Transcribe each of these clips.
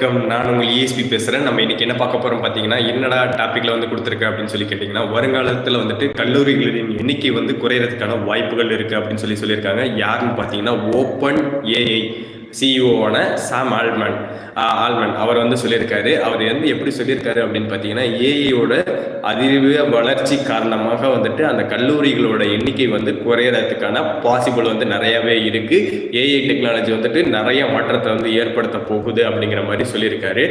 வணக்கம். நான் உங்கள் இஎஸ்பி பேசுகிறேன் நம்ம இன்னைக்கு என்ன பார்க்க போகிறோம் பார்த்தீங்கன்னா என்னடா டாப்பிக்கில் வந்து கொடுத்துருக்கு அப்படின்னு சொல்லி கேட்டிங்கன்னா வருங்காலத்தில் வந்துட்டு கல்லூரிகளின் எண்ணிக்கை வந்து குறையிறதுக்கான வாய்ப்புகள் இருக்குது அப்படின்னு சொல்லி சொல்லியிருக்காங்க. யாருன்னு பார்த்தீங்கன்னா ஓப்பன் ஏஐ சிஇஓவான சாம் ஆல்மன் ஆல்மன் அவர் வந்து சொல்லியிருக்காரு. அவர் வந்து எப்படி சொல்லியிருக்காரு அப்படின்னு பார்த்தீங்கன்னா ஏஐயோட அதிர்வு வளர்ச்சி காரணமாக வந்துட்டு அந்த கல்லூரிகளோட எண்ணிக்கை வந்து குறையறதுக்கான பாசிபிள் வந்து நிறையவே இருக்கு. ஏஐ டெக்னாலஜி வந்துட்டு நிறைய மாற்றத்தை வந்து ஏற்படுத்த போகுது அப்படிங்கிற மாதிரி சொல்லியிருக்காரு.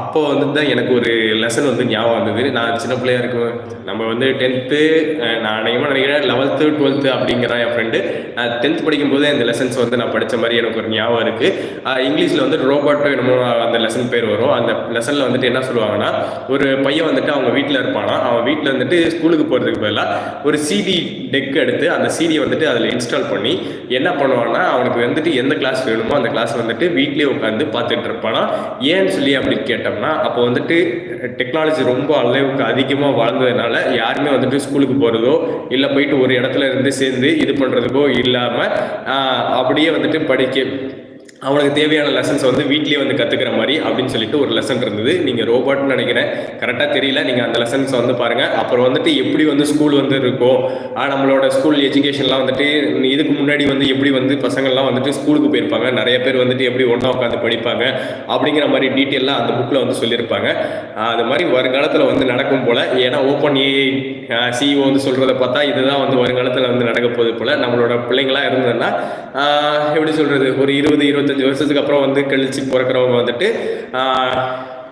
அப்போ வந்து தான் எனக்கு ஒரு லெசன் வந்து ஞாபகம் வந்தது. நான் சின்ன பிள்ளையா இருக்கும் நம்ம வந்து டென்த்து நான் அநேகமாக நினைக்கிறேன் லெவல்த்து டுவெல்த்து அப்படிங்கிற என் ஃப்ரெண்டு நான் டென்த் படிக்கும்போது அந்த லெசன்ஸ் வந்து நான் படித்த மாதிரி எனக்கு ஒரு ஞாபகம் இருக்குது இங்கிலீஷில் வந்து ரோபோட்டோ என்னமோ அந்த லெசன் பேர் வரும். அந்த லெசனில் வந்துட்டு என்ன சொல்லுவாங்கன்னா ஒரு பையன் வந்துட்டு அவங்க வீட்டில் இருப்பானா அவன் வீட்டில் வந்துட்டு ஸ்கூலுக்கு போகிறதுக்கு பதிலாக ஒரு சிடி டெக் எடுத்து அந்த சிடியை வந்துட்டு அதில் இன்ஸ்டால் பண்ணி என்ன பண்ணுவான்னா அவனுக்கு வந்துட்டு எந்த கிளாஸ் வேணுமோ அந்த கிளாஸ் வந்துட்டு வீட்லேயே உட்காந்து பார்த்துட்டு இருப்பானா. ஏன்னு சொல்லி அப்படின்னு கேட்டோம்னா அப்போ வந்துட்டு டெக்னாலஜி ரொம்ப அளவுக்கு அதிகமாக வளர்ந்ததுனால யாருமே வந்துட்டு ஸ்கூலுக்கு போகிறதோ இல்லை போயிட்டு ஒரு இடத்துல இருந்து சேர்ந்து இது பண்ணுறதுக்கோ இல்லாமல் அப்படியே வந்துட்டு படிக்க அவனுக்கு தேவையான லெசன்ஸ் வந்து வீட்லேயே வந்து கற்றுக்கிற மாதிரி அப்படின்னு சொல்லிட்டு ஒரு லெசன் இருந்தது. நீங்கள் ரோபோட்னு நினைக்கிறேன். கரெக்டாக தெரியல. நீங்கள் அந்த லெசன்ஸ் வந்து பாருங்கள் அப்புறம் வந்துட்டு எப்படி வந்து ஸ்கூல் வந்து இருக்கும் நம்மளோட ஸ்கூல் எஜுகேஷன்லாம் வந்துட்டு இதுக்கு முன்னாடி வந்து எப்படி வந்து பசங்கள்லாம் வந்துட்டு ஸ்கூலுக்கு போயிருப்பாங்க. நிறைய பேர் வந்துட்டு எப்படி ஒன்றா உட்காந்து படிப்பாங்க அப்படிங்கிற மாதிரி டீட்டெயிலாக அந்த புக்கில் வந்து சொல்லியிருப்பாங்க. அது மாதிரி வருங்காலத்தில் வந்து நடக்கும் போல். ஏன்னா ஓப்பன் ஏஐ சிஇஓ வந்து சொல்கிறத பார்த்தா இதுதான் வந்து வருங்காலத்தில் வந்து நடக்க போகுது போல். நம்மளோட பிள்ளைங்களாம் இருந்ததுன்னா எப்படி சொல்கிறது ஒரு இருபது இருபத்தஞ்சி வருஷத்துக்கு அப்புறம் வந்து கழிச்சு பிறக்கிறவங்க வந்துட்டு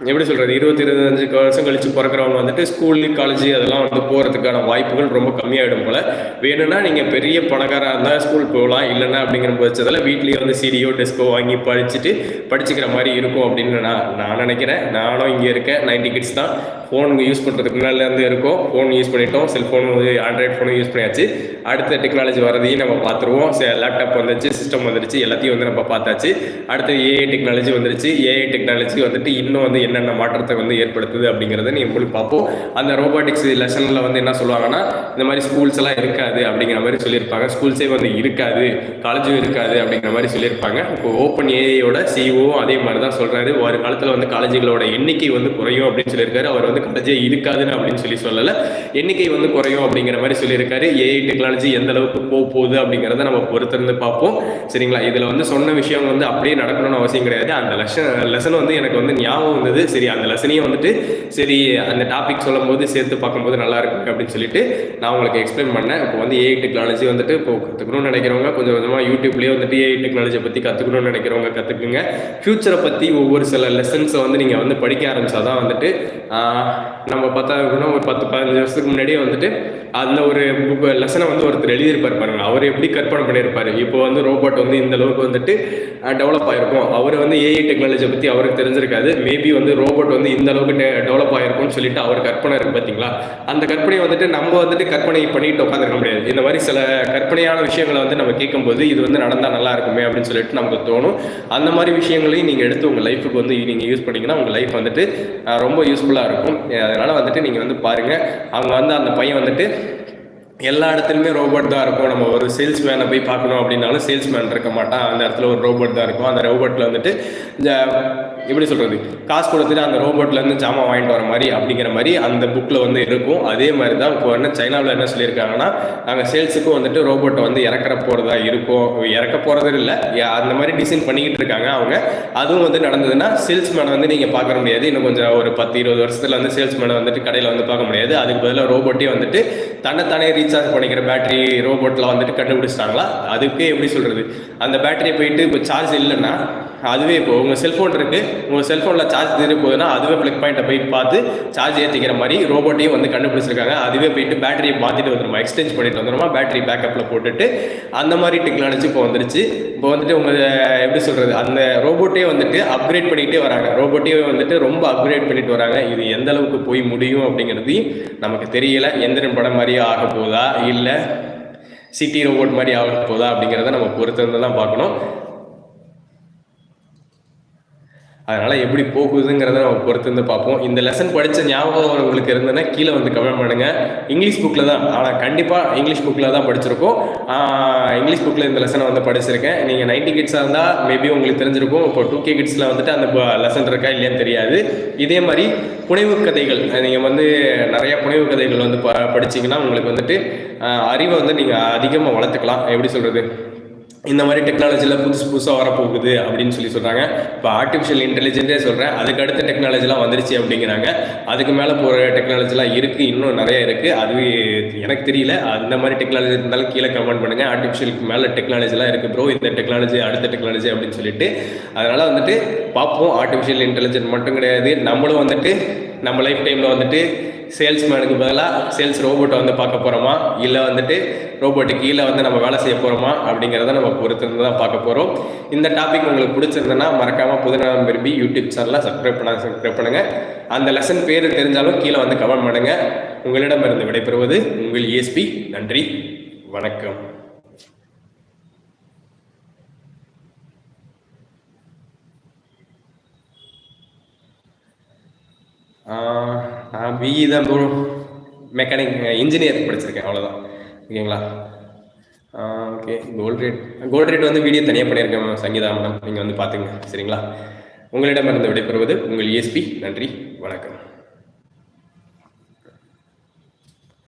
எப்படி சொல்கிறது இருபத்தி இருபத்தஞ்சு வருஷம் கழிச்சு பிறக்கிறவங்க வந்துட்டு ஸ்கூலு காலேஜ் அதெல்லாம் வந்து போகிறதுக்கான வாய்ப்புகள் ரொம்ப கம்மியாயிடும் போல். வேணும்னா நீங்கள் பெரிய பணக்காராக இருந்தால் ஸ்கூல் போகலாம் இல்லைன்னா அப்படிங்கிற பட்சத்தில் வீட்லேயே வந்து சீடியோ டெஸ்கோ வாங்கி படிச்சுட்டு படிச்சுக்கிற மாதிரி இருக்கும் அப்படின்னு நான் நான் நினைக்கிறேன். நானும் இங்கே இருக்கேன். நைன்டி கிட்ஸ் தான். ஃபோன் யூஸ் பண்ணுறதுக்கு முன்னாடிலேருந்து இருக்கோம். ஃபோன் யூஸ் பண்ணிட்டோம். செல்ஃபோன் வந்து ஆண்ட்ராய்ட் ஃபோனும் யூஸ் பண்ணியாச்சு. அடுத்த டெக்னாலஜி வரதையும் நம்ம பார்த்துருவோம். லேப்டாப் வந்துருச்சு சிஸ்டம் வந்துருச்சு எல்லாத்தையும் வந்து நம்ம பார்த்தாச்சு. அடுத்து ஏஐ டெக்னாலஜி வந்துருச்சு. ஏஐ டெக்னாலஜி வந்துட்டு இன்னும் வந்து என்னென்ன மாற்றத்தை வந்து ஏற்படுத்துது அப்படிங்கிறத நீங்கள் போய் பார்ப்போம். அந்த ரோபோட்டிக்ஸ் லெசனில் வந்து என்ன சொல்லுவாங்கன்னா இந்த மாதிரி ஸ்கூல்ஸ் எல்லாம் இருக்காது அப்படிங்கிற மாதிரி சொல்லியிருப்பாங்க. ஸ்கூல்ஸே வந்து இருக்காது காலேஜும் இருக்காது அப்படிங்கிற மாதிரி சொல்லியிருப்பாங்க. இப்போ ஓப்பன் ஏஐயோட சிஓ அதே மாதிரி தான் சொல்கிறாரு ஒரு காலத்தில் வந்து காலேஜுகளோட எண்ணிக்கை வந்து குறையும் அப்படின்னு சொல்லியிருக்காரு. அவர் வந்து காலேஜே இருக்காதுன்னு அப்படின்னு சொல்லி சொல்லலை. எண்ணிக்கை வந்து குறையும் அப்படிங்கிற மாதிரி சொல்லியிருக்காரு. ஏஐ டெக்னாலஜி எந்த அளவுக்கு போக போகுது அப்படிங்கிறத நம்ம பொறுத்திருந்து பார்ப்போம். சரிங்களா? இதில் வந்து சொன்ன விஷயம் வந்து அப்படியே நடக்கணும்னு அவசியம் கிடையாது. அந்த லெசன் லெசன் வந்து எனக்கு வந்து ஞாபகம் வந்தது சரி அந்த லெசனையும் வந்துட்டு சரி அந்த டாபிக் சொல்லும்போது சேர்த்து பார்க்கும்போது நல்லா இருக்கு அப்படின்னு சொல்லிட்டு நான் உங்களுக்கு எக்ஸ்பிளைன் பண்ணேன். இப்போ வந்து ஏஐ டெக்னாலஜி வந்துட்டு இப்போ கற்றுக்கணும்னு நினைக்கிறவங்க கொஞ்சம் கொஞ்சமாக யூடியூப்லேயே வந்துட்டு ஏஐ டெக்னாலஜியை பற்றி கற்றுக்கணும்னு நினைக்கிறவங்க கற்றுக்குங்க ஃப்யூச்சரை பற்றி ஒவ்வொரு சில லெசன்ஸை வந்து நீங்கள் வந்து படிக்க ஆரம்பிச்சா தான் வந்துட்டு நம்ம பார்த்தா ஒரு பத்து பதினஞ்சு வருஷத்துக்கு முன்னாடியே வந்துட்டு அந்த ஒரு புக் லெசனை வந்து ஒருத்தர் எழுதியிருப்பார் பாருங்க. அவர் எப்படி கற்பனை பண்ணியிருப்பாரு? இப்போ வந்து ரோபோட் வந்து இந்த அளவுக்கு வந்துட்டு டெவலப் ஆயிருக்கும். அவர் வந்து ஏஐ டெக்னாலஜியை பற்றி அவருக்கு தெரிஞ்சிருக்காது. மேபி வந்து ரோபோட் வந்து இந்த அளவுக்கு டெவலப் ஆயிருக்கும்னு சொல்லிட்டு அவர் கற்பனை இருக்கு பார்த்தீங்களா அந்த கற்பனையை வந்துட்டு நம்ம வந்துட்டு கற்பனை பண்ணிட்டு உட்காந்துருக்க முடியாது. இந்த மாதிரி சில கற்பனையான விஷயங்களை வந்து நம்ம கேட்கும்போது இது வந்து நடந்தால் நல்லா இருக்குமே அப்படின்னு சொல்லிட்டு நமக்கு தோணும். அந்த மாதிரி விஷயங்களையும் நீங்கள் எடுத்து உங்கள் லைஃபுக்கு வந்து நீங்கள் யூஸ் பண்ணிங்கன்னா உங்கள் லைஃப் வந்துட்டு ரொம்ப யூஸ்ஃபுல்லாக இருக்கும். அதனால் வந்துட்டு நீங்கள் வந்து பாருங்கள் அவங்க வந்து அந்த பையன் வந்துட்டு எல்லா இடத்துலையுமே ரோபோட் தான் இருக்கும். நம்ம ஒரு சேல்ஸ்மேனை போய் பார்க்கணும் அப்படின்னாலும் சேல்ஸ்மேன் இருக்க மாட்டான். அந்த இடத்துல ஒரு ரோபோட் தான் இருக்கும். அந்த ரோபோட்டில் வந்துட்டு இந்த எப்படி சொல்கிறது காசு கொடுத்துட்டு அந்த ரோபோட்லேருந்து ஜாமான் வாங்கிட்டு வர மாதிரி அப்படிங்கிற மாதிரி அந்த புக்கில் வந்து இருக்கும். அதே மாதிரி தான் இப்போ என்ன சைனாவில் என்ன சொல்லியிருக்காங்கன்னா நாங்கள் சேல்ஸுக்கும் வந்துட்டு ரோபோட்டை வந்து இறக்குற போகிறதா இருக்கும். இறக்க போகிறது இல்லை. அந்த மாதிரி டிசைன் பண்ணிக்கிட்டு இருக்காங்க அவங்க. அதுவும் வந்து நடந்ததுன்னா சேல்ஸ்மேனை வந்து நீங்கள் பார்க்க முடியாது. இன்னும் கொஞ்சம் ஒரு பத்து இருபது வருஷத்தில் வந்து சேல்ஸ்மேனை வந்துட்டு கடையில் வந்து பார்க்க முடியாது. அதுக்கு பதிலாக ரோபோட்டே வந்துட்டு தன்னைத்தானே ரீசார்ஜ் பண்ணிக்கிற பேட்டரி ரோபோட்டில் வந்துட்டு கண்டுபிடிச்சிட்டாங்களா? அதுக்கு எப்படி சொல்கிறது அந்த பேட்டரியை போயிட்டு இப்போ சார்ஜ் இல்லைன்னா அதுவே இப்போ உங்கள் செல்ஃபோன் இருக்குது உங்கள் செல்ஃபோனில் சார்ஜ் தீர போகுதுன்னா அதுவே ப்ளக் பாயிண்ட்டை போய் பார்த்து சார்ஜ் ஏற்றிக்கிற மாதிரி ரோபோட்டையும் வந்து கண்டுபிடிச்சிருக்காங்க. அதுவே போயிட்டு பேட்டரியை மாற்றிட்டு வந்துருமா? எக்ஸ்சேஞ்ச் பண்ணிட்டு வந்துருமா? பேட்டரி பேக்கப்பில் போட்டுட்டு அந்த மாதிரி டெக்னாலஜி இப்போ வந்துருச்சு. இப்போ வந்துட்டு உங்கள் எப்படி சொல்கிறது அந்த ரோபோட்டே வந்துட்டு அப்கிரேட் பண்ணிக்கிட்டே வராங்க. ரோபோட்டே வந்துட்டு ரொம்ப அப்கிரேட் பண்ணிட்டு வராங்க. இது எந்த அளவுக்கு போய் முடியும் அப்படிங்கிறதையும் நமக்கு தெரியல. எந்திரன் படம் மாதிரியே ஆக போகுதா இல்லை சிட்டி ரோபோட் மாதிரி ஆக போதா அப்படிங்கிறத நம்ம பொறுத்திருந்து தான் பார்க்கணும். அதனால் எப்படி போகுதுங்கிறத நம்ம பொறுத்து வந்து பார்ப்போம். இந்த லெசன் படித்த ஞாபகம் உங்களுக்கு இருந்ததுன்னா கீழே வந்து கமெண்ட் பண்ணுங்க. இங்கிலீஷ் புக்கில் தான் ஆனால் கண்டிப்பாக இங்கிலீஷ் புக்கில் தான் படிச்சிருக்கோம். இங்கிலீஷ் புக்கில் இந்த லெசனை வந்து படிச்சிருக்கேன். நீங்கள் நைன்டி கிட்ஸாக இருந்தால் மேபி உங்களுக்கு தெரிஞ்சிருக்கும். இப்போ டூ கே கிட்ஸில் வந்துட்டு அந்த லெசன் இருக்கா இல்லையான்னு தெரியாது. இதே மாதிரி புனைவு கதைகள் நீங்கள் வந்து நிறைய புனைவு கதைகள் வந்து ப படிச்சிங்கன்னா உங்களுக்கு வந்துட்டு அறிவை வந்து நீங்கள் அதிகமாக வளர்த்துக்கலாம். எப்படி சொல்கிறது இந்த மாதிரி டெக்னாலஜியில் புதுசு புதுசாக வரப்போகுது அப்படின்னு சொல்லி சொல்கிறாங்க இப்போ ஆர்டிஃபிஷியல் இன்டெலிஜென்ஸே சொல்கிறேன் அதுக்கு அடுத்த டெக்னாலஜிலாம் வந்துருச்சு அப்படிங்கிறாங்க. அதுக்கு மேலே போகிற டெக்னாலஜிலாம் இருக்குது இன்னும் நிறைய இருக்குது அது எனக்கு தெரியல. அந்த மாதிரி டெக்னாலஜி இருந்தாலும் கீழே கமெண்ட் பண்ணுங்கள் ஆர்டிஃபிஷியலுக்கு மேலே டெக்னாலஜிலாம் இருக்குது ப்ரோ இந்த டெக்னாலஜி அடுத்த டெக்னாலஜி அப்படின்னு சொல்லிட்டு. அதனால் வந்துட்டு பார்ப்போம். ஆர்டிஃபிஷியல் இன்டெலிஜென்ட் மட்டும் கிடையாது. நம்மளும் வந்துட்டு நம்ம லைஃப் டைமில் வந்துட்டு சேல்ஸ்மேனுக்கு பதிலாக சேல்ஸ் ரோபோட்டை வந்து பார்க்க போகிறோமா இல்லை வந்துட்டு ரோபோட்டு கீழே வந்து நம்ம வேலை செய்ய போகிறோமா அப்படிங்கிறத நம்ம பொறுத்திருந்து தான் பார்க்க போகிறோம் இந்த டாபிக் உங்களுக்கு பிடிச்சிருந்ததுன்னா மறக்காமல் புதுநலம் விரும்பி யூடியூப் சேனலில் சப்ஸ்கிரைப் பண்ண சப்ஸ்கிரைப் பண்ணுங்கள் அந்த லெசன் பேர் தெரிஞ்சாலும் கீழே வந்து கமெண்ட் பண்ணுங்கள் உங்களிடமிருந்து விடைபெறுவது உங்கள் இஎஸ்பி நன்றி. வணக்கம். நான் பிஇ தான் ப்ரோ மெக்கானிக் இன்ஜினியர் படிச்சிருக்கேன் அவ்வளோதான் ஓகேங்களா? Okay gold rate gold rate வந்து வீடியோ தனியாக பண்ணியிருக்கேன் மேம் சங்கீதா மேடம் நீங்கள் வந்து பார்த்துங்க சரிங்களா? உங்களிடமிருந்து விடைபெறுவது உங்கள் எஸ்பி நன்றி வணக்கம்.